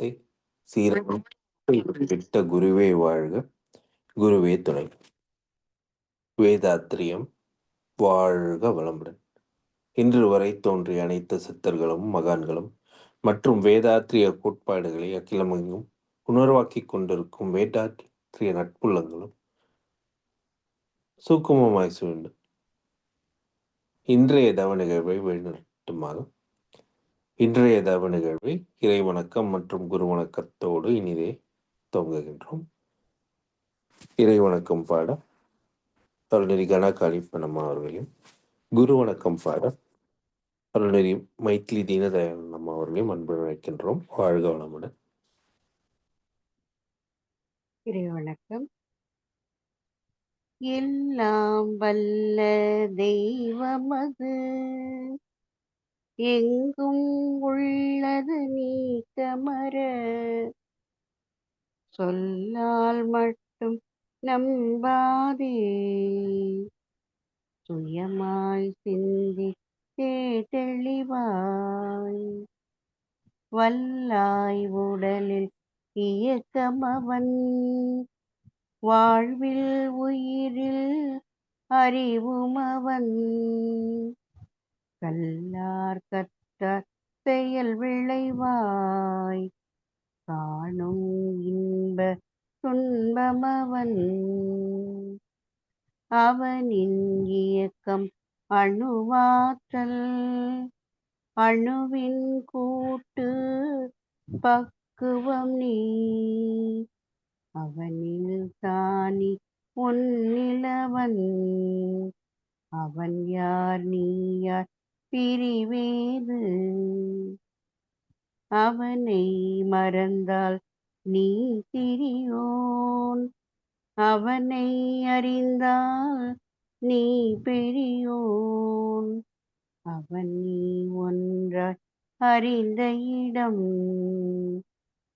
தவத்தை விட்ட குருவே வாழ்க. குருவே துணை. வேதாத்திரியம் வாழ்க வளமுடன். இன்று வரை தோன்றிய அனைத்து சித்தர்களும் மகான்களும் மற்றும் வேதாத்திரிய கோட்பாடுகளை அகிலமெங்கும் உணர்வாக்கிக் கொண்டிருக்கும் வேதாத்திரிய நட்புள்ளங்களும் சூக்குமமாய் சூழ்ந்து. இன்றைய தவ நிகழ்வை வழிநடத்துமாக இன்றைய தவ நிகழ்வை இறை வணக்கம் மற்றும் குரு வணக்கத்தோடு இனிதே துவங்குகின்றோம். இறை வணக்கம் பாட அருள்நெறி கணக்காளிப்பணம் அவர்களையும் குரு வணக்கம் பாட அருள்நெறி மைத்லி தீனதயாளன் அவர்களையும் அன்பு அழைக்கின்றோம். வாழ்க வளமுடன். இறை வணக்கம் எல்லாம் வல்ல தெய்வமது எங்கும் உள்ளது நீக்கமர. சொல்லால் மட்டும் நம்பாதே. சுயமாய் சிந்தித்தே தெளிவாய் வல்லாய் உடலில் இயக்கமவன். வாழ்வில் உயிரில் அறிவுமவன். கல்லார் கற்றார் செயல் விளைவாய். காணும் இன்ப துன்பமவன். அவனின் இயக்கம் அணுவாற்றல். அணுவின் கூட்டு பக்குவம் நீ. அவனில் தானி உன்னிலவன். அவன் யார் நீ யார் பிரிவேது. அவனை மறந்தால் நீ திரியோன். அவனை அறிந்தால் நீ பெரியோன். அவன் நீ ஒன்றாய் அறிந்த இடம்.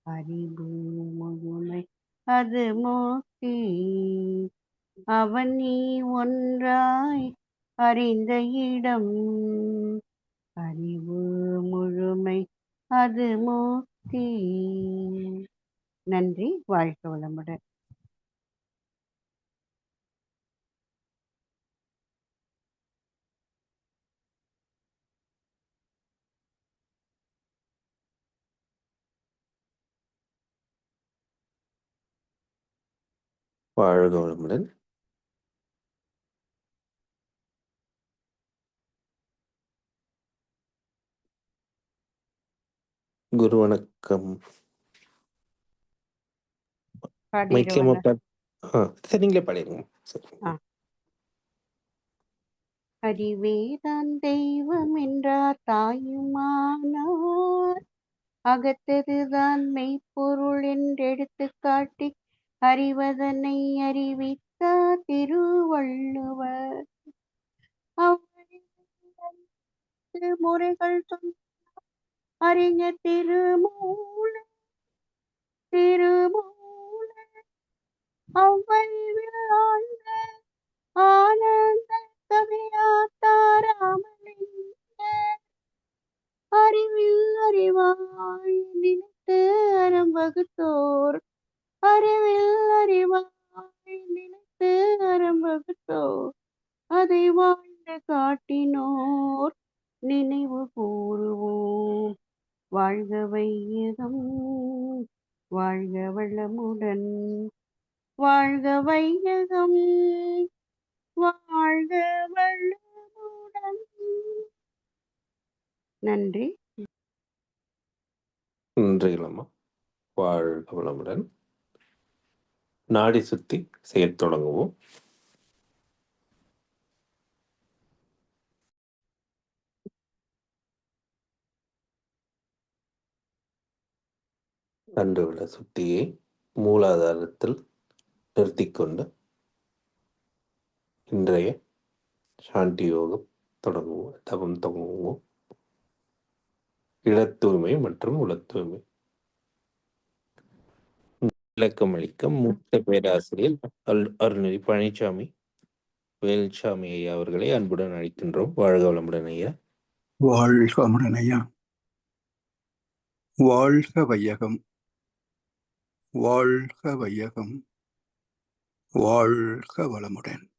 அறிவு முழுமை அது மோக்கி அவன் நீ ஒன்றாய் அறிந்த இடம். அறிவு முழுமை அது மூர்த்தி நன்றி வாழ்க வளமுடன். வாழ்க வளமுடன். குரு வணக்கம் மைக்கியமா பாடிடுவாங்க ஆ சரி நீங்களே பாடிடுங்க. சரி. ஆ. அறிவேதான் தெய்வம் என்றார் தாயுமானார். அகத்ததுதான் மெய்ப்பொருள் என்றெடுத்து காட்டி அறிவதனை அறிவித்தார் திருவள்ளுவர். முறைகள் சொன்ன அறிஞ திருமூல திருமூல அவ்வழிவில் விழாந்த ஆனந்த கவியாத்தாராமலிங்க அறிவில் அறிவாய் நினைத்து அறம் வகுத்தோர் அறிவில் அறிவாய் நினைத்து அறம் வகுத்தோர் அதை வாழ்ந்து காட்டினோர் நினைவு கூறுவோம். வாழ்க வையகம் வாழ்க வளமுடன். வாழ்க வையகம் வாழ்க வளமுடன். நன்றி. நன்றி இளம்மா. வாழ்க வளமுடன். நாடி சுத்தி செய்ய தொடங்குவோம். கண்டுள்ள சுத்தியை மூலாதாரத்தில் நிறுத்திக்கொண்டு இன்றைய சாந்தி யோகம் தொடங்குவோம் தவம் தொடங்குவோம். இளத் தூய்மை மற்றும் உளத் தூய்மை விளக்கம் அளிக்க மூத்த பேராசிரியர் அல் அருணி பழனிசாமி வேல்சாமி ஐயா அவர்களை அன்புடன் அழைக்கின்றோம். வாழ்க வளமுடன் ஐயா. வாழ்க வளமுடன் ஐயா. வாழ்க வையகம். வாழ்க வையகம் வாழ்க வளமுடன்.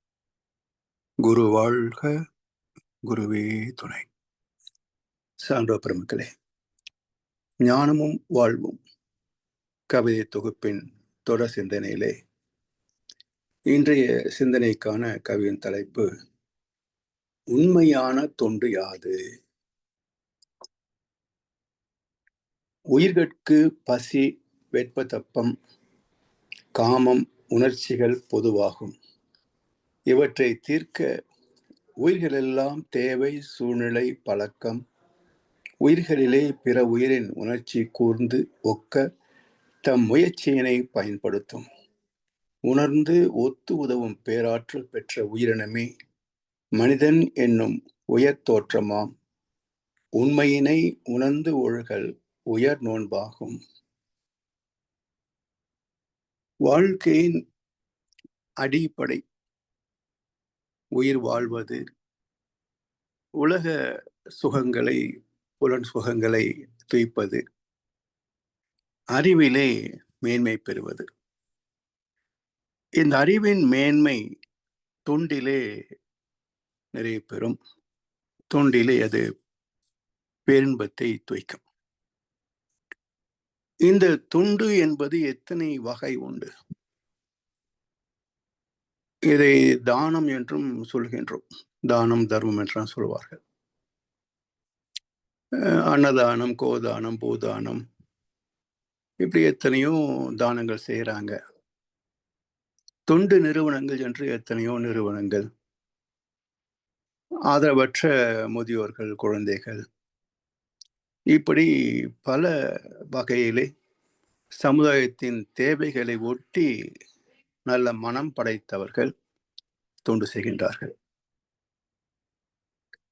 குரு வாழ்க குருவே துணை. சான்றோ பெருமக்களே ஞானமும் வாழ்வும் கவிதை தொகுப்பின் தொடர் சிந்தனையிலே இன்றைய சிந்தனைக்கான கவியின் தலைப்பு உண்மையான தொண்டு யாது? உயிர்கட்கு பசி வெட்பத்தப்பம் காமம் உணர்ச்சிகள் பொதுவாகும். இவற்றை தீர்க்க உயிர்களெல்லாம் தேவை சூழ்நிலை பழக்கம். உயிர்களிலே பிற உயிரின் உணர்ச்சி கூர்ந்து ஒக்க தம் முயற்சியினை பயன்படுத்தும். உணர்ந்து ஒத்து உதவும் பேராற்றல் பெற்ற உயிரினமே மனிதன் என்னும் உயர் தோற்றமாம். உண்மையினை உணர்ந்து ஒழுகல் உயர் நோன்பாகும். வாழ்க்கையின் அடிப்படை. உயிர் வாழ்வது உலக சுகங்களை புலன் சுகங்களை துய்ப்பது அறிவிலே மேன்மை பெறுவது. இந்த அறிவின் மேன்மை தொண்டிலே நிறைய பெறும். தொண்டிலே அது பேரின்பத்தை துய்க்கும். இந்த துண்டு என்பது எத்தனை வகை உண்டு? இதை தானம் என்றும் சொல்கின்றோம். தானம் தர்மம் என்றும் சொல்வார்கள். அன்னதானம் கோதானம் பூதானம் இப்படி எத்தனையோ தானங்கள் செய்கிறாங்க தொண்டு நிறுவனங்கள் என்று எத்தனையோ நிறுவனங்கள். ஆதரவற்ற முதியோர்கள் குழந்தைகள் இப்படி பல வகையிலே சமுதாயத்தின் தேவைகளை ஒட்டி நல்ல மனம் படைத்தவர்கள் தொண்டு செய்கின்றார்கள்.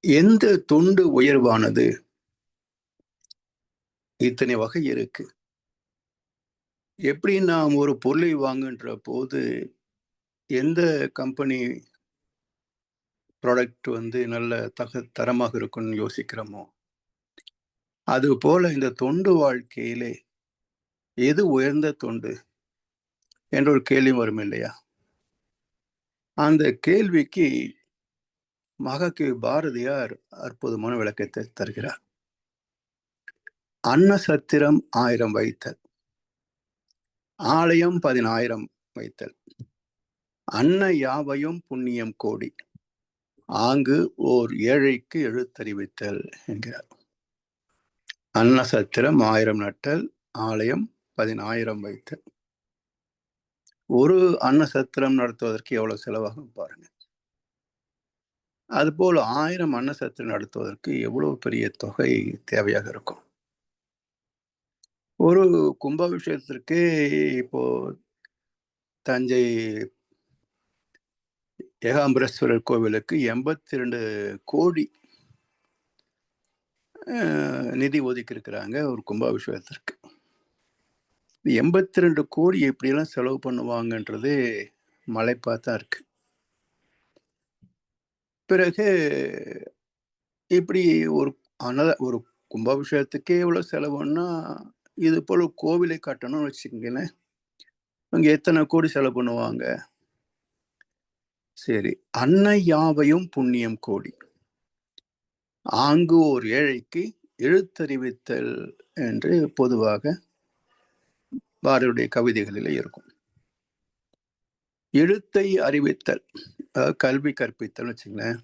எந்த தொண்டு உயர்வானது? இத்தனை வகை இருக்கு. எப்படி நாம் ஒரு பொருளை வாங்குகின்ற போது எந்த கம்பெனி ப்ராடக்ட் வந்து நல்ல தக தரமாக இருக்கும்னு யோசிக்கிறோமோ அது போல இந்த தொண்டு வாழ்க்கையிலே எது உயர்ந்த தொண்டு? என்ற ஒரு கேள்வி வரும் இல்லையா? அந்த கேள்விக்கு மகக்கு பாரதியார் அற்புதமான விளக்கத்தை தருகிறார். அன்ன சத்திரம் ஆயிரம் வைத்தல் ஆலயம் பதினாயிரம் வைத்தல் அன்ன யாவையும் புண்ணியம் கோடி ஆங்கு ஓர் ஏழைக்கு எழுத்தறிவித்தல் என்கிறார். அன்னசத்திரம் ஆயிரம் நட்டல் ஆலயம் பதினாயிரம் வைத்தல். ஒரு அன்னசத்திரம் நடத்துவதற்கு எவ்வளவு செலவாகும் பாருங்க. அதுபோல் ஆயிரம் அன்னசத்திரம் நடத்துவதற்கு எவ்வளவு பெரிய தொகை தேவையாக இருக்கும். ஒரு கும்பாபிஷேகத்திற்கு இப்போ தஞ்சை ஏகாம்பரேஸ்வரர் கோவிலுக்கு எண்பத்தி ரெண்டு கோடி நிதி ஒதுக்கி இருக்கிறாங்க ஒரு கும்பாபிஷேகத்திற்கு. எண்பத்தி ரெண்டு கோடி எப்படியெல்லாம் செலவு பண்ணுவாங்கன்றது மலைப்பா தான் இருக்கு. பிறகு இப்படி ஒரு அனத ஒரு கும்பாபிஷேகத்துக்கே இவ்வளோ செலவுன்னா இது போல் கோவிலை கட்டணும்னு வச்சுக்கோங்களேன். அங்கே எத்தனை கோடி செலவு பண்ணுவாங்க? சரி அன்னை யாவையும் புண்ணியம் கோடி. ஆங்கு ஓர் ஏழைக்கு எழுத்தறிவித்தல் என்று பொதுவாக பாரதியுடைய கவிதைகளில் இருக்கும். எழுத்தை அறிவித்தல் அதாவது கல்வி கற்பித்தல் வச்சுங்களேன்.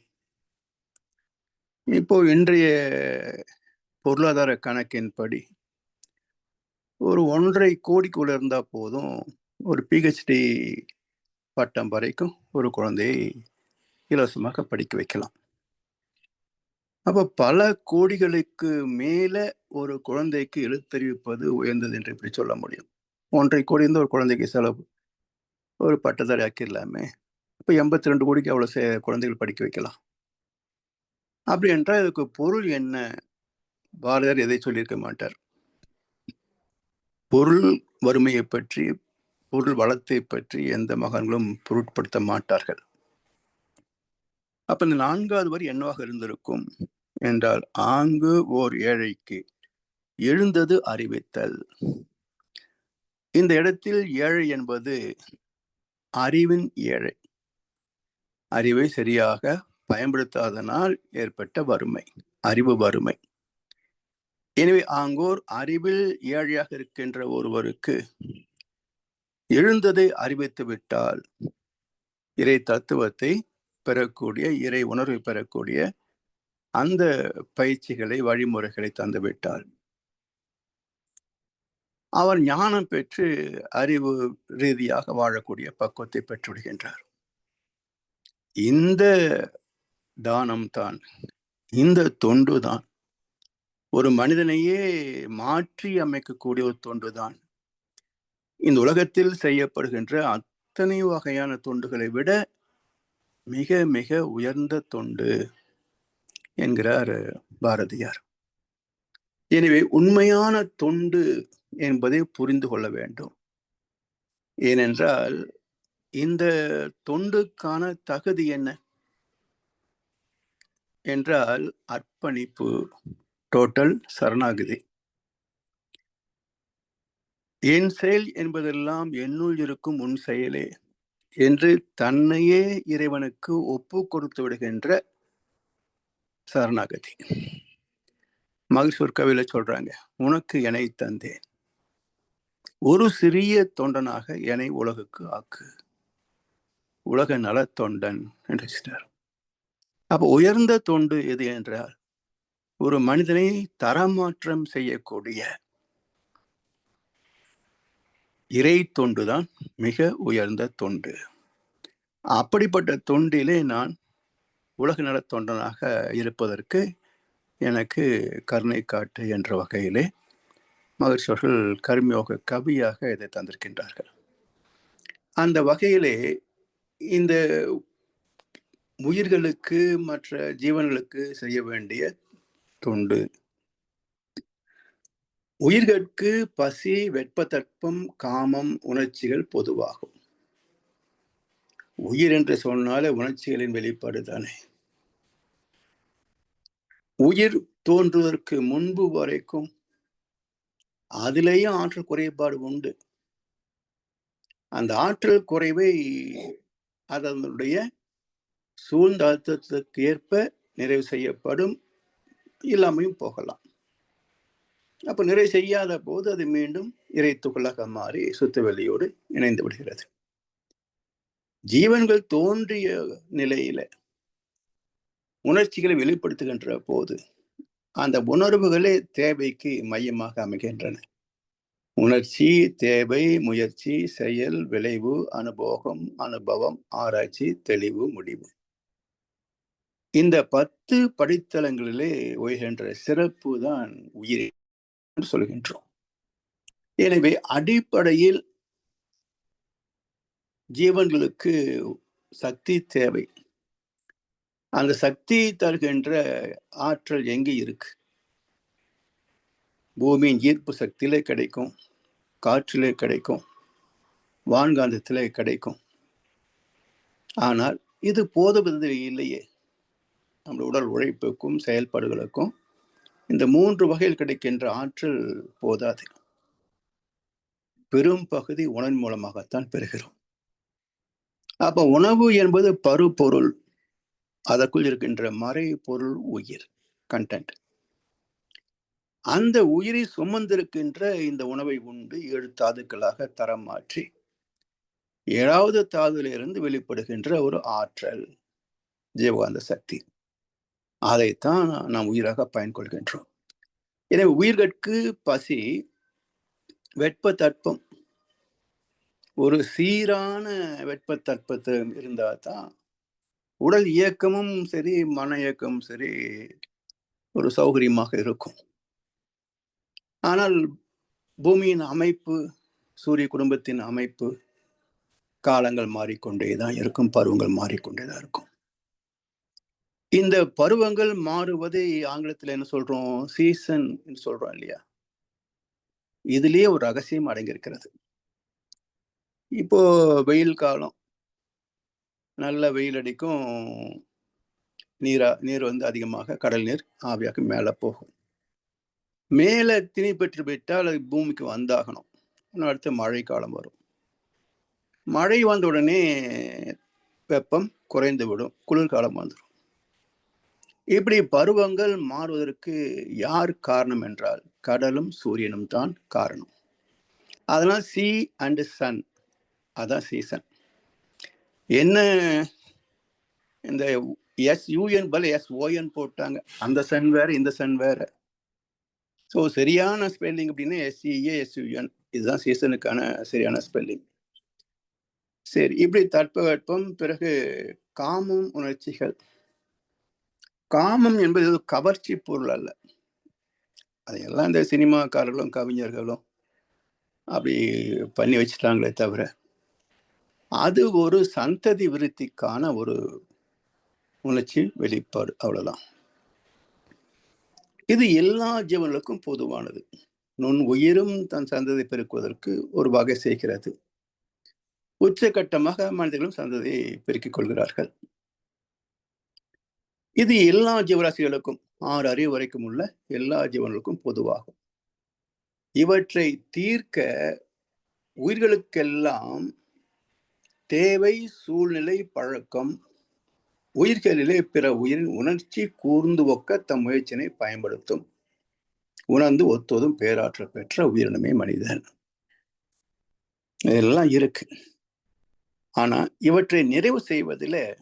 இப்போ இன்றைய பொருளாதார கணக்கின்படி ஒரு ஒன்றரை கோடிக்குள்ள இருந்தால் போதும் ஒரு பிஹெச்டி பட்டம் வரைக்கும் ஒரு குழந்தையை இலவசமாக படிக்க வைக்கலாம். அப்ப பல கோடிகளுக்கு மேல ஒரு குழந்தைக்கு எழுத்தறிவிப்பது உயர்ந்தது என்று இப்படி சொல்ல முடியும். ஒன்றரை கோடி இருந்து ஒரு குழந்தைக்கு செலவு. ஒரு பட்டதாரி ஆக்கிடலாமே இப்போ எண்பத்தி ரெண்டு கோடிக்கு அவ்வளோ சே குழந்தைகள் படிக்க வைக்கலாம். அப்படி என்றால் இதுக்கு பொருள் என்ன? பாரதியார் எதை சொல்லியிருக்க மாட்டார்? பொருள் வறுமையை பற்றி பொருள் வளத்தை பற்றி எந்த மகன்களும் பொருட்படுத்த மாட்டார்கள். அப்ப இந்த நான்காவது வரி என்னவாக இருந்திருக்கும்? என்றால் ஆங்கு ஓர் ஏழைக்கு எழுந்தது அறிவித்தல். இந்த இடத்தில் ஏழை என்பது அறிவின் ஏழை. அறிவை சரியாக பயன்படுத்தாதனால் ஏற்பட்ட வறுமை அறிவு வறுமை. எனவே ஆங்கோர் அறிவில் ஏழையாக இருக்கின்ற ஒருவருக்கு எழுந்ததை அறிவித்து விட்டால் இறை தத்துவத்தை பெறக்கூடிய இறை உணர்வை பெறக்கூடிய அந்த பயிற்சிகளை வழிமுறைகளை தந்துவிட்டார் அவர் ஞானம் பெற்று அறிவு ரீதியாக வாழக்கூடிய பக்குவத்தை பெற்றுவிடுகின்றார் இந்த தானம் தான் இந்த தொண்டு தான் ஒரு மனிதனையே மாற்றி அமைக்கக்கூடிய ஒரு தொண்டு தான். இந்த உலகத்தில் செய்யப்படுகின்ற அத்தனை வகையான தொண்டுகளை விட மிக மிக உயர்ந்த தொண்டு. என்கிறார் பாரதியார். எனவே உண்மையான தொண்டு என்பதை புரிந்து கொள்ள வேண்டும். ஏனென்றால் இந்த தொண்டுக்கான தகுதி என்ன? என்றால் அர்ப்பணிப்பு டோட்டல் சரணாகதி. என் செயல் என்பதெல்லாம் என்னுள் இருக்கும் உன் செயலே என்று தன்னையே இறைவனுக்கு ஒப்பு கொடுத்து விடுகின்ற சரணாகதி. மகிழ்ச்சூர் கவியில சொல்றாங்க உனக்கு என்னை தந்தேன். ஒரு சிறிய தொண்டனாக என்னை உலகுக்கு ஆக்கு. உலக நலத்தொண்டன் என்று வச்சிட்டார். அப்ப உயர்ந்த தொண்டு எது என்றால் ஒரு மனிதனை தரமாற்றம் செய்யக்கூடிய இறை தொண்டுதான் மிக உயர்ந்த தொண்டு. அப்படிப்பட்ட தொண்டிலே நான் உலக நலத் தொண்டனாக இருப்பதற்கு எனக்கு கருணை காட்டு என்ற வகையிலே மகிழ்ச்சி அவர்கள் கர்மயோக கவியாக இதை தந்திருக்கின்றார்கள். அந்த வகையிலே இந்த உயிர்களுக்கு மற்ற ஜீவன்களுக்கு செய்ய வேண்டிய தொண்டு. உயிர்களுக்கு பசி வெப்பத்தட்பம் காமம் உணர்ச்சிகள் பொதுவாகும். உயிர் என்று சொன்னாலே உணர்ச்சிகளின் வெளிப்பாடு தானே. உயிர் தோன்றுவதற்கு முன்பு வரைக்கும் அதிலேயும் ஆற்றல் குறைபாடு உண்டு. அந்த ஆற்றல் குறைவை அதனுடைய சூழ்ந்த அழுத்தத்துக்கு ஏற்ப நிறைவு செய்யப்படும். இல்லாமையும் போகலாம். அப்ப நிறைவு செய்யாத போது அது மீண்டும் இறை துகளாக மாறி சுத்தவெளியோடு இணைந்து விடுகிறது. ஜீவன்கள் தோன்றிய நிலையில உணர்ச்சிகளை வெளிப்படுத்துகின்ற போது அந்த உணர்வுகளே தேவைக்கு மையமாக அமைகின்றன. உணர்ச்சி தேவை முயற்சி செயல் விளைவு அனுபவம் அனுபவம் ஆராய்ச்சி தெளிவு முடிவு. இந்த பத்து படித்தளங்களிலே உயர்கின்ற சிறப்பு தான் உயிர் சொல்கின்றோம். எனவே அடிப்படையில் ஜீவன்களுக்கு சக்தி தேவை. அந்த சக்தி தருகின்ற ஆற்றல் எங்கே இருக்கு? பூமியின் ஈர்ப்பு சக்தியிலே கிடைக்கும் காற்றிலே கிடைக்கும் வான்காந்தத்திலே கிடைக்கும். ஆனால் இது போதுவது இல்லையே. நம்ம உடல் உழைப்புக்கும் செயல்பாடுகளுக்கும் இந்த மூன்று வகையில் கிடைக்கின்ற ஆற்றல் போதாது. பெரும் பகுதி உணவின் மூலமாகத்தான் பெறுகிறோம். அப்ப உணவு என்பது பருப்பொருள். அதற்குள் இருக்கின்ற மறை பொருள் உயிர் கண்டென்ட் அந்த உயிரை சுமந்திருக்கின்ற இந்த உணவை உண்டு ஏழு தாதுக்களாக தரம் மாற்றி ஏழாவது தாதுலிருந்து வெளிப்படுகின்ற ஒரு ஆற்றல் ஜீவகாந்த சக்தி. அதைத்தான் நாம் உயிராக பயன்கொள்கின்றோம். எனவே உயிர்கட்கு பசி வெப்ப தட்பம் ஒரு சீரான வெப்ப தட்பத்தை இருந்தால் தான் உடல் இயக்கமும் சரி மன இயக்கமும் சரி ஒரு சௌகரியமாக இருக்கும். ஆனால் பூமியின் அமைப்பு சூரிய குடும்பத்தின் அமைப்பு காலங்கள் மாறிக்கொண்டே தான் இருக்கும் பருவங்கள் மாறிக்கொண்டே தான் இருக்கும். இந்த பருவங்கள் மாறுவதை ஆங்கிலத்தில் என்ன சொல்றோம்? சீசன் சொல்றோம் இல்லையா? இதுலேயே ஒரு ரகசியம் அடங்கியிருக்கிறது. இப்போ வெயில் காலம் நல்ல வெயில் அடிக்கும் நீரா நீர் வந்து அதிகமாக கடல் நீர் ஆவியாக மேலே போகும். மேலே திணி பெற்று விட்டால் அது பூமிக்கு வந்தாகணும். இன்னும் அடுத்து மழை காலம் வரும். மழை வந்த உடனே வெப்பம் குறைந்து விடும். குளிர்காலம் வந்துடும். இப்படி பருவங்கள் மாறுவதற்கு யார் காரணம் என்றால் கடலும் சூரியனும் தான் காரணம். அதனால் சி அண்ட் சன் அதான் சீசன் என்ன இந்த எஸ் யூஎன் பல எஸ் ஓஎன் போட்டாங்க. அந்த சன் வேற இந்த சன் வேற. ஸோ சரியான ஸ்பெல்லிங் அப்படின்னா எஸ்இஏ எஸ்யூஎன் e, இதுதான் சீசனுக்கான சரியான ஸ்பெல்லிங் சரி இப்படி தட்பவெட்பம் பிறகு காமம் உணர்ச்சிகள். காமம் என்பது ஒரு கவர்ச்சி பொருள் அல்ல. அதையெல்லாம் இந்த சினிமாக்காரர்களும் கவிஞர்களும் அப்படி பண்ணி வச்சுட்டாங்களே தவிர அது ஒரு சந்ததி விருத்திக்கான ஒரு உணர்ச்சி வெளிப்பாடு. அவ்வளோதான் இது எல்லா ஜீவன்களுக்கும் பொதுவானது. நுண் உயிரும் தன் சந்ததி பெருக்குவதற்கு ஒரு வகை செய்கிறது. உச்சகட்டமாக மனிதர்களும் சந்ததியை பெருக்கிக் கொள்கிறார்கள். இது எல்லா ஜீவராசிகளுக்கும் ஆறு அறிவு வரைக்கும் உள்ள எல்லா ஜீவன்களுக்கும் பொதுவாகும். இவற்றை தீர்க்க உயிர்களுக்கெல்லாம் தேவை சூழ்நிலை பழக்கம். உயிர்களிலே பிற உயிரின் உணர்ச்சி கூர்ந்து ஒக்க தம் முயற்சியினை பயன்படுத்தும். உணர்ந்து ஒத்துவதும் பேராற்றல் பெற்ற உயிரினமே மனிதன். இதெல்லாம் இருக்கு. ஆனா இவற்றை நிறைவு செய்வதில்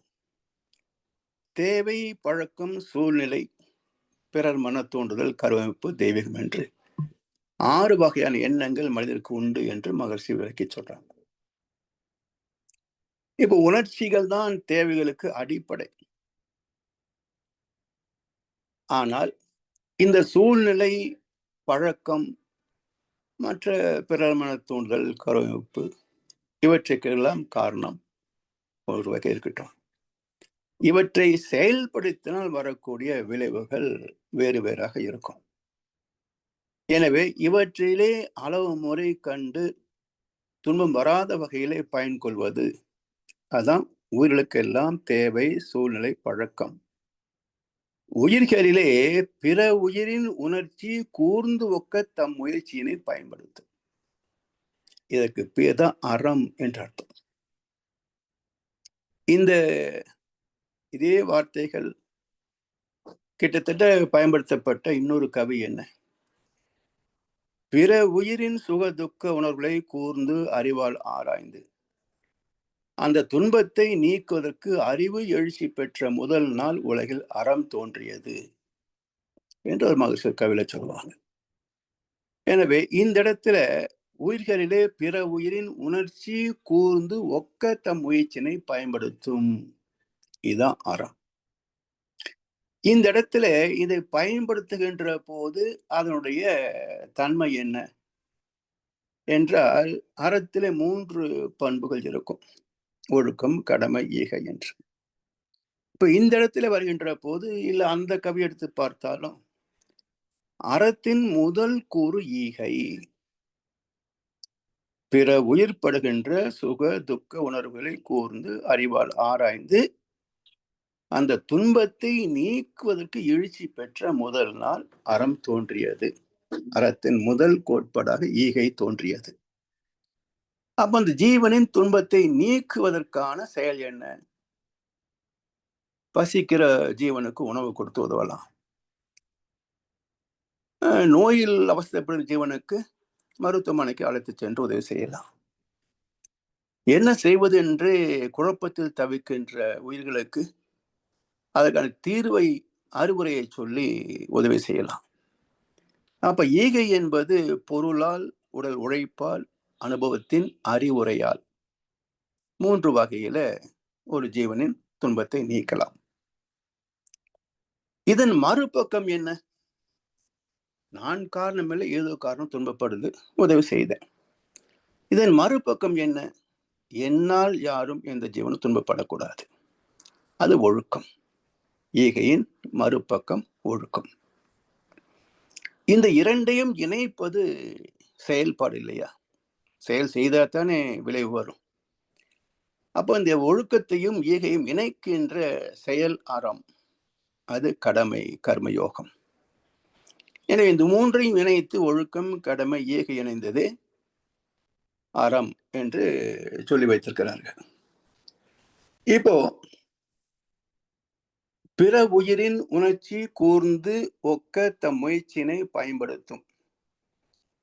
தேவை பழக்கம் சூழ்நிலை பிறர் மன தூண்டுதல் கருவமைப்பு தெய்வீகம் என்று ஆறு வகையான எண்ணங்கள் மனிதருக்கு உண்டு என்று மகர்ஷி விளக்கி சொல்றாங்க. இப்போ உணர்ச்சிகள் தான் தேவைகளுக்கு அடிப்படை. ஆனால் இந்த சூழ்நிலை பழக்கம் மற்ற பிறர் தூண்டுதல் கருவமைப்பு இவற்றுக்கெல்லாம் காரணம் ஒரு வகை இருக்கட்டும். இவற்றை செயல்படுத்தினால் வரக்கூடிய விளைவுகள் வேறு வேறாக இருக்கும். எனவே இவற்றிலே அளவு முறை கண்டு துன்பம் வராத வகையிலே பயன் கொள்வது அதான் உயிர்களுக்கெல்லாம் தேவை சூழ்நிலை பழக்கம். உயிர்களிலே பிற உயிரின் உணர்ச்சி கூர்ந்து ஒக்க தம் முயற்சியினை பயன்படுத்து. இதற்கு பேர் தான் அறம் என்ற அர்த்தம். இந்த இதே வார்த்தைகள் கிட்டத்தட்ட பயன்படுத்தப்பட்ட இன்னொரு கவி என்ன? பிற உயிரின் சுக துக்க உணர்வுகளை கூர்ந்து அறிவால் ஆராய்ந்து அந்த துன்பத்தை நீக்குவதற்கு அறிவு எழுச்சி பெற்ற முதல் நாள் உலகில் அறம் தோன்றியது என்று ஒரு மகசூர் கவில சொல்லுவாங்க. எனவே இந்த இடத்துல உயிர்களிலே பிற உயிரின் உணர்ச்சி கூர்ந்து ஒக்க தம் முயற்சினை பயன்படுத்தும். இதுதான் அறம். இந்த இடத்துல இதை பயன்படுத்துகின்ற போது அதனுடைய தன்மை என்ன? என்றால் அறத்திலே மூன்று பண்புகள் இருக்கும். ஒழுக்கம் கடமை ஈகை என்று. இப்போ இந்த இடத்துல வருகின்ற போது இல்லை அந்த கவி எடுத்து பார்த்தாலும் அறத்தின் முதல் கூறு ஈகை. பிற உயிர்படுகின்ற சுக துக்க உணர்வுகளை கூர்ந்து அறிவால் ஆராய்ந்து அந்த துன்பத்தை நீக்குவதற்கு எழுச்சி பெற்ற முதல் நாள் அறம் தோன்றியது. அறத்தின் முதல் கோட்பாடாக ஈகை தோன்றியது. அப்ப அந்த ஜீவனின் துன்பத்தை நீக்குவதற்கான செயல் என்ன? பசிக்கிற ஜீவனுக்கு உணவு கொடுத்து உதவலாம். நோயில் அவசரப்படும் ஜீவனுக்கு மருத்துவமனைக்கு அழைத்து சென்று உதவி செய்யலாம். என்ன செய்வது என்று குழப்பத்தில் தவிக்கின்ற உயிர்களுக்கு அதற்கான தீர்வை அறிவுரையை சொல்லி உதவி செய்யலாம். அப்ப ஈகை என்பது பொருளால் உடல் உழைப்பால் அனுபவத்தின் அறிவுரையால். மூன்று வகையில ஒரு ஜீவனின் துன்பத்தை நீக்கலாம். இதன் மறுபக்கம் என்ன? நான் காரணம் இல்லை ஏதோ காரணம் துன்பப்படுது உதவி செய்தேன். இதன் மறுபக்கம் என்ன? என்னால் யாரும் எந்த ஜீவனும் துன்பப்படக்கூடாது. அது ஒழுக்கம். ஈகையின் மறுபக்கம் ஒழுக்கம். இந்த இரண்டையும் இணைப்பது செயல்பாடு இல்லையா? செயல் செய்தால் தானே விளைவு வரும். அப்போ இந்த ஒழுக்கத்தையும் ஈகையும் இணைக்கின்ற செயல் அறம் அது கடமை கர்மயோகம். எனவே இந்த மூன்றையும் இணைத்து ஒழுக்கம் கடமை ஏக இணைந்தது அறம் என்று சொல்லி வைத்திருக்கிறார்கள். இப்போ பிற உயிரின் உணர்ச்சி கூர்ந்து ஒக்க தம் முயற்சியினை பயன்படுத்தும்.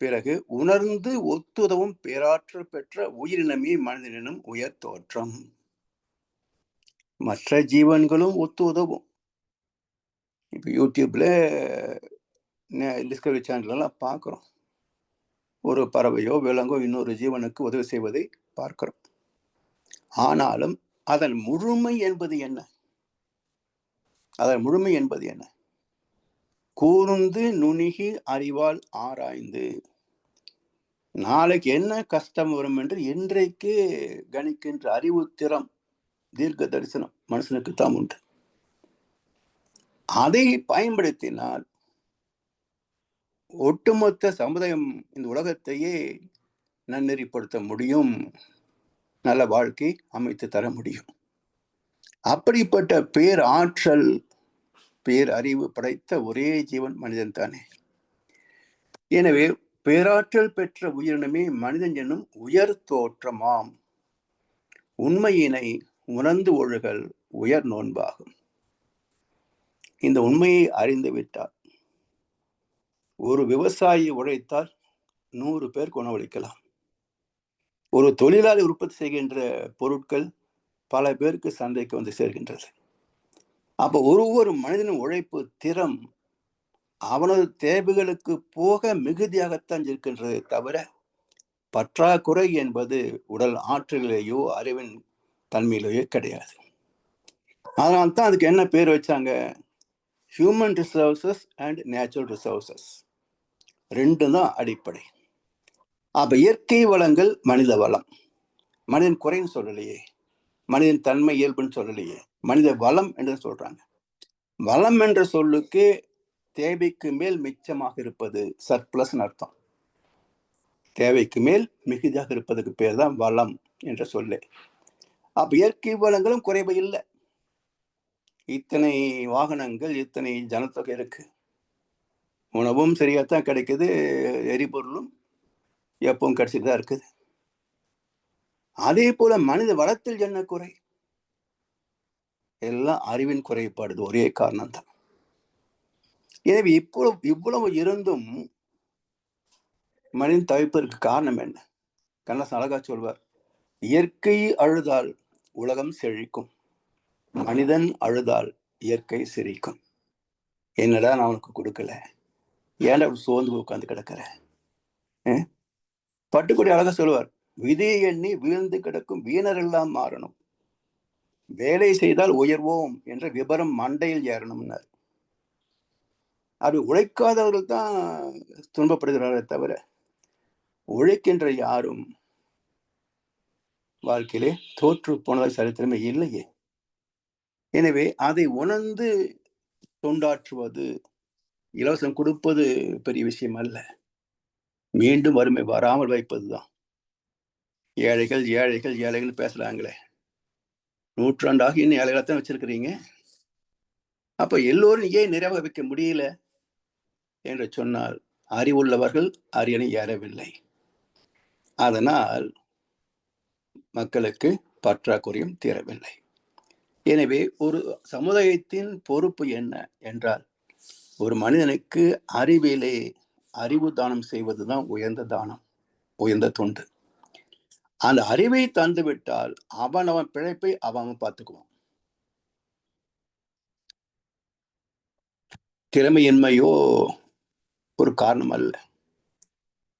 பிறகு உணர்ந்து ஒத்துதவும் பேராற்றல் பெற்ற உயிரினமே மனிதனினும் உயர் தோற்றம். மற்ற ஜீவன்களும் ஒத்து உதவும் இப்போ யூடியூப்ல டிஸ்கவரி சேனல்லாம் பார்க்குறோம் ஒரு பறவையோ விலங்கோ இன்னொரு ஜீவனுக்கு உதவி செய்வதை பார்க்கிறோம். ஆனாலும் அதன் முழுமை என்பது என்ன? அதன் முழுமை என்பது என்ன? கூர்ந்து நுணுகி அறிவால் ஆராய்ந்து நாளைக்கு என்ன கஷ்டம் வரும் என்று இன்றைக்கு கணிக்கின்ற அறிவு திறம் தீர்க்க தரிசனம் மனுஷனுக்கு தான் உண்டு. அதை பயன்படுத்தினால் ஒட்டுமொத்த சமுதாயம் இந்த உலகத்தையே நன்னெறிப்படுத்த முடியும் நல்ல வாழ்க்கை அமைத்து தர முடியும். அப்படிப்பட்ட பேர் ஆற்றல் பேர் அறிவு படைத்த ஒரே ஜீவன் மனிதன் தானே. எனவே பேராற்றல் பெற்ற உயிரினமே மனிதன் என்னும் உயர் தோற்றமாம். உண்மையினை உணர்ந்து ஒழுகல் உயர் நோன்பாகும். இந்த உண்மையை அறிந்து விட்டால் ஒரு விவசாயி உழைத்தால் நூறு பேர் உணவளிக்கலாம் ஒரு தொழிலாளி உற்பத்தி செய்கின்ற பொருட்கள் பல பேருக்கு சந்தைக்கு வந்து சேர்கின்றது. அப்போ ஒரு ஒரு மனிதனின் உழைப்பு திறம் அவனது தேவைகளுக்கு போக மிகுதியாகத்தான் இருக்கின்றதே தவிர பற்றாக்குறை என்பது உடல் ஆற்றலிலேயோ அறிவின் தன்மையிலேயோ கிடையாது. அதனால தான் அதுக்கு என்ன பேர் வச்சாங்க? Human resources and natural resources ரெண்டு தான் அடிப்படை. அப்போ இயற்கை வளங்கள் மனித வளம். மனிதன் குறைன்னு சொல்லலையே. மனிதன் தன்மை இயல்புன்னு சொல்லலையே. மனித வளம் என்று சொல்கிறாங்க வளம் என்ற சொல்லுக்கு தேவைக்கு மேல் மிச்சமாக இருப்பது சர்ப்ளஸ் அர்த்தம். தேவைக்கு மேல் மிகுதியாக இருப்பதுக்கு பேர் தான் வளம் என்ற சொல்லு. அப்ப இயற்கை வளங்களும் குறைவு இல்லை. இத்தனை வாகனங்கள் இத்தனை ஜனத்தொகை இருக்கு. உணவும் சரியாத்தான் கிடைக்குது எரிபொருளும் எப்பவும் கிடைச்சிட்டு தான் இருக்குது. அதே போல மனித வளத்தில் என்ன குறை? எல்லாம் அறிவின் குறைபாடு ஒரே காரணம் தான் எனவே இப்பொழுது இவ்வளவு இருந்தும் மனிதன் தவிப்பதற்கு காரணம் என்ன? கண்ணாசன் அழகா சொல்வார் இயற்கை அழுதால் உலகம் செழிக்கும். மனிதன் அழுதால் இயற்கை சிரிக்கும் என்னடா நான் உனக்கு கொடுக்கல? ஏன்டா அப்படி சோர்ந்து உட்காந்து கிடக்கிற? பட்டுக்குடி அழகா சொல்லுவார் விதியை எண்ணி வீழ்ந்து கிடக்கும் வீணரெல்லாம் மாறணும். வேலை செய்தால் உயர்வோம் என்ற விபரம் மண்டையில் ஏறணும்னார். அது உழைக்காதவர்கள் தான் துன்பப்படுகிறார்களே தவிர உழைக்கின்ற யாரும் வாழ்க்கையிலே தோற்று போனதாக சரித்திரமே இல்லையே. எனவே அதை உணர்ந்து தொண்டாற்றுவது இலவசம் கொடுப்பது பெரிய விஷயம் அல்ல. மீண்டும் வறுமை வராமல் வைப்பது தான். ஏழைகள் ஏழைகள் ஏழைகள் பேசுகிறாங்களே நூற்றாண்டாக இன்னும் ஏழைகளை தான் வச்சிருக்கிறீங்க. அப்போ எல்லோரும் ஏன் நிறைவாக வைக்க முடியல? என்று சொன்னால் அறிவுள்ளவர்கள் அரியணை ஏறவில்லை. அதனால் மக்களுக்கு பற்றாக்குறையும் தீரவில்லை. எனவே ஒரு சமுதாயத்தின் பொறுப்பு என்ன என்றால் ஒரு மனிதனுக்கு அறிவிலே அறிவு தானம் செய்வதுதான் உயர்ந்த தானம் உயர்ந்த தொண்டு. அந்த அறிவை தந்துவிட்டால் அவன் அவன் பிழைப்பை அவன் பார்த்துக்குவான். திறமையின்மையோ ஒரு காரணம் அல்ல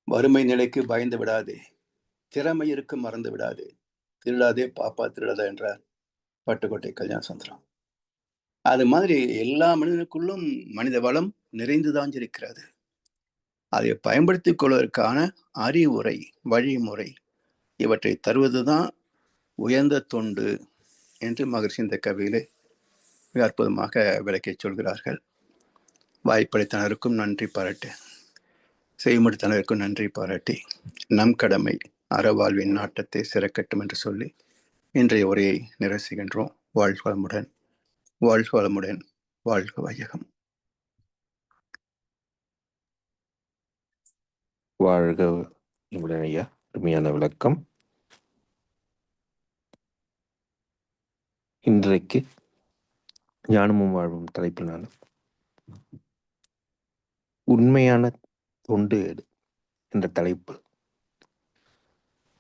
வறுமை நிலைக்கு பயந்து விடாதே. திறமை இருக்கு மறந்து விடாதே. திருடாதே பாப்பா திருடாதே என்றார் பட்டுக்கோட்டை கல்யாண சந்திரம் அது மாதிரி எல்லா மனிதனுக்குள்ளும் மனித வளம் நிறைந்துதான் இருக்கிறது. அதை பயன்படுத்திக் கொள்வதற்கான அறிவுரை வழிமுறை இவற்றை தருவதுதான் உயர்ந்த தொண்டு என்று மகர்ஷி இந்த கவியிலே மிக அற்புதமாக விளக்கிச் சொல்கிறார்கள். வாய்ப்பளித்தனருக்கும் நன்றி பாராட்டு. செய்முடித்தனருக்கும் நன்றி பாராட்டி நம் கடமை அறவாழ்வின் நாட்டத்தை சிறக்கட்டும் என்று சொல்லி இன்றைய உரையை நிரசிக்கின்றோம் செய்கின்றோம் வாழ்க வளமுடன் வாழ்க வளமுடன் வாழ்க வையகம். வாழ்க ஐயா அருமையான விளக்கம். இன்றைக்கு ஞானமும் வாழ்வும் தலைப்பினால உண்மையான தொண்டு ஏடு என்ற தலைப்பு.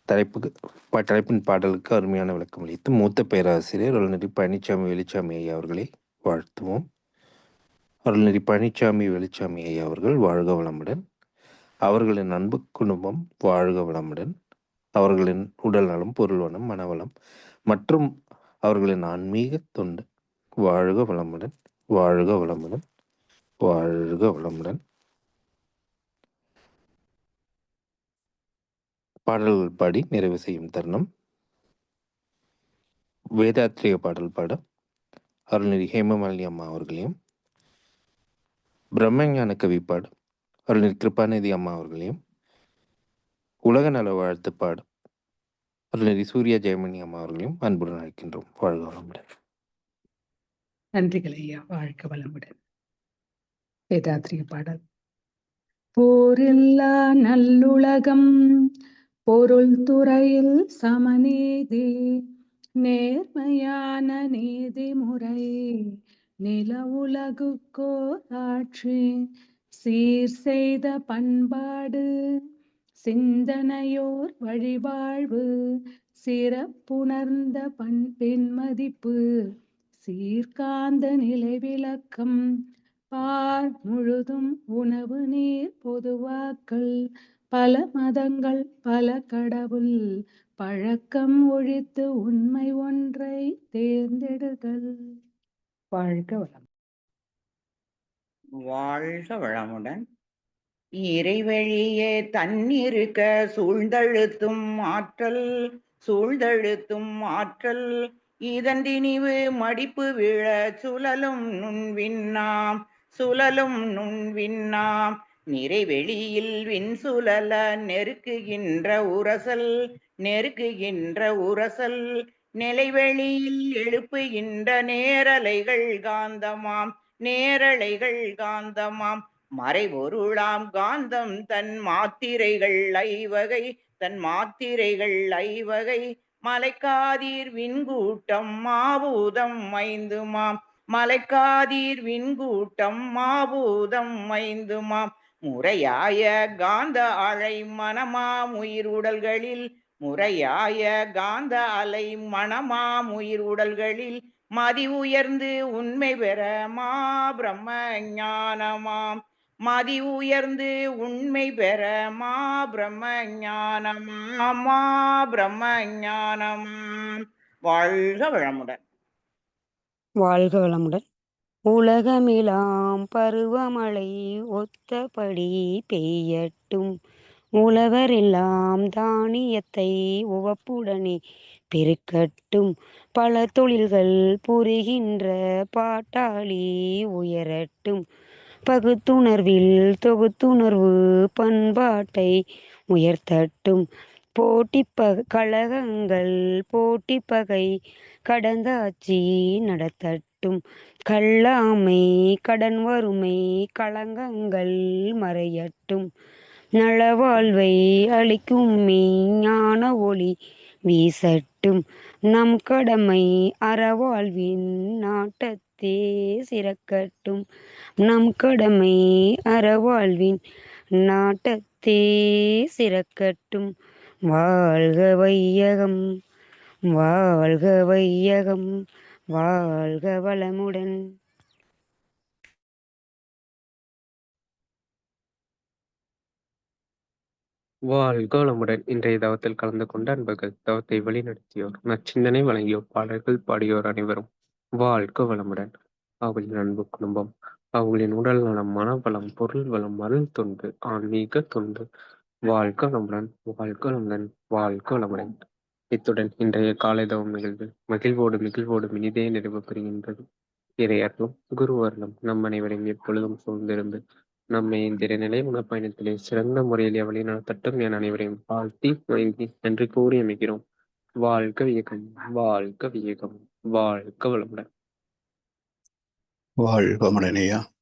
தலைப்புக்கு ப- தலைப்பின் பாடலுக்கு அருமையான விளக்கம் அளித்து மூத்த பேராசிரியர் அருள்நெறி பழனிசாமி வெளிச்சாமி ஐயா அவர்களை வாழ்த்துவோம். அருள்நெறி பழனிசாமி வெளிச்சாமி ஐயா அவர்கள் வாழ்க வளமுடன். அவர்களின் அன்பு குடும்பம் வாழ்க வளமுடன். அவர்களின் உடல் நலம் பொருள் வளம் மனவளம் மற்றும் அவர்களின் ஆன்மீக தொண்டு. வாழ்க வளமுடன் வாழ்க வளமுடன் வாழ்க வளமுடன். பாடல்கள் பாடி நிறைவு செய்யும் தருணம். வேதாத்திரிய பாடல் பாட அருள்நெறி ஹேமமாலினி அம்மா அவர்களையும். பிரம்மஞான கவி பாட அருள்நெறி கிருபாநிதி அம்மா அவர்களையும். உலக நல வாழ்த்து பாட அருள்நெறி சூர்யா ஜெயமணி அம்மா அவர்களையும் அன்புடன் அழைக்கின்றோம். வாழ்க வளமுடன். நன்றிகள் ஐயா. வாழ்க வளமுடன். வேதாத்திரிய பாடல். போரில்லா நல்லுலகம் பொருள் துறையில் சமநீதி நேர்மையான நீதிமுறை நில உலகுக்கோர் ஆட்சி சீர் செய்த பண்பாடு சிந்தனையோர் வழிவாழ்வு சிறப்புணர்ந்த பண்பின் மதிப்பு சீர்காந்த நிலை விளக்கம் பார் முழுதும் உணவு நீர் பொதுவாக்கள் பல மதங்கள் பல கடவுள் பழக்கம் ஒழித்து உண்மை ஒன்றை தேர்ந்தெடுகள் வாழ்க வளம் வாழ்க வளமுடன். இறைவழியே தன்னிருக்க சூழ்ந்தழுத்தும் ஆற்றல் சூழ்ந்தழுத்தும் ஆற்றல். இதன் திணிவு மடிப்பு விழ சுழலும் நுண்விண்ணாம் சுழலும் நுண்விண்ணாம். நிறைவெளியில் விண் நெருக்குகின்ற உரசல் நெருக்குகின்ற உரசல் நிலைவெளியில் எழுப்புகின்ற நேரலைகள் காந்தமாம் நேரலைகள் காந்தமாம். மறைபொருளாம் காந்தம் தன் மாத்திரைகள் ஐவகை தன் மாத்திரைகள் ஐவகை. மலைக்காதீர் விண்கூட்டம் மாபூதம் ஐந்துமாம் மலைக்காதீர் விண்கூட்டம் மாபூதம் ஐந்துமாம். முறையாய காந்த அலை மனமாம் உயிர் உடல்களில் முறையாய காந்த அலை மனமாம் உயிர் உடல்களில் மதி உயர்ந்து உண்மை பெற மா பிரம்ம ஞானமாம். மதி உயர்ந்து உண்மை பெற மா பிரம்ம ஞானமாம். மா பிரம்ம ஞானமாம். வாழ்க வளமுடன். வாழ்க வளமுடன். உலகமிலாம் பருவமழை ஒத்தபடி பெய்யட்டும். உழவரெல்லாம் தானியத்தை உவப்புடனே பெருக்கட்டும். பல தொழில்கள் புரிகின்ற பாட்டாளி உயரட்டும். பகுத்துணர்வில் தொகுத்துணர்வு பண்பாட்டை உயர்த்தட்டும். போட்டி ப கழகங்கள் போட்டி பகை கடந்தாட்சி நடத்தட்டும் கல்லாமை கடன் வறுமை களங்கங்கள் மறையட்டும். நலவாழ்வை அளிக்கும் ஞான ஒளி வீசட்டும். நம் கடமை அறவாழ்வின் நாட்டத்தே சிறக்கட்டும். நம் கடமை அறவாழ்வின் நாட்டத்தே சிறக்கட்டும். வாழ்க வையகம் வாழ்க வையகம். வாழ்க வளமுடன். வாழ்க வளமுடன். இன்றைய தவத்தில் கலந்து கொண்ட அன்பர்கள் தவத்தை வழிநடத்தியோர் நச்சிந்தனை வழங்கியோர் பாடல்கள் பாடியோர் அனைவரும் வாழ்க வளமுடன். அவர்களின் அன்பு குடும்பம் அவர்களின் உடல் நலம் மனவளம் பொருள் வளம் அருள் தொண்டு ஆன்மீக தொண்டு. வாழ்க வளமுடன் வாழ்க வளமுடன் வாழ்க வளமுடன். இத்துடன் இன்றைய காலைதவம் நிகழ்வு மகிழ்வோடு மகிழ்வோடு இனிதே நிறைவு பெறுகின்றது. இறையர்களும் குருவர்களும் நம் அனைவரையும் எப்பொழுதும் சூழ்ந்திருந்து நம்மை இந்த நிலை பயணத்திலே சிறந்த முறையிலே வழிநடத்தட்டும் என அனைவரையும் வாழ்த்தி வழங்கி நன்றி கூறி அமைக்கிறோம் வாழ்க வியகம் வாழ்க வியகம் வாழ்க வளமுடன். வாழ்க மடனையா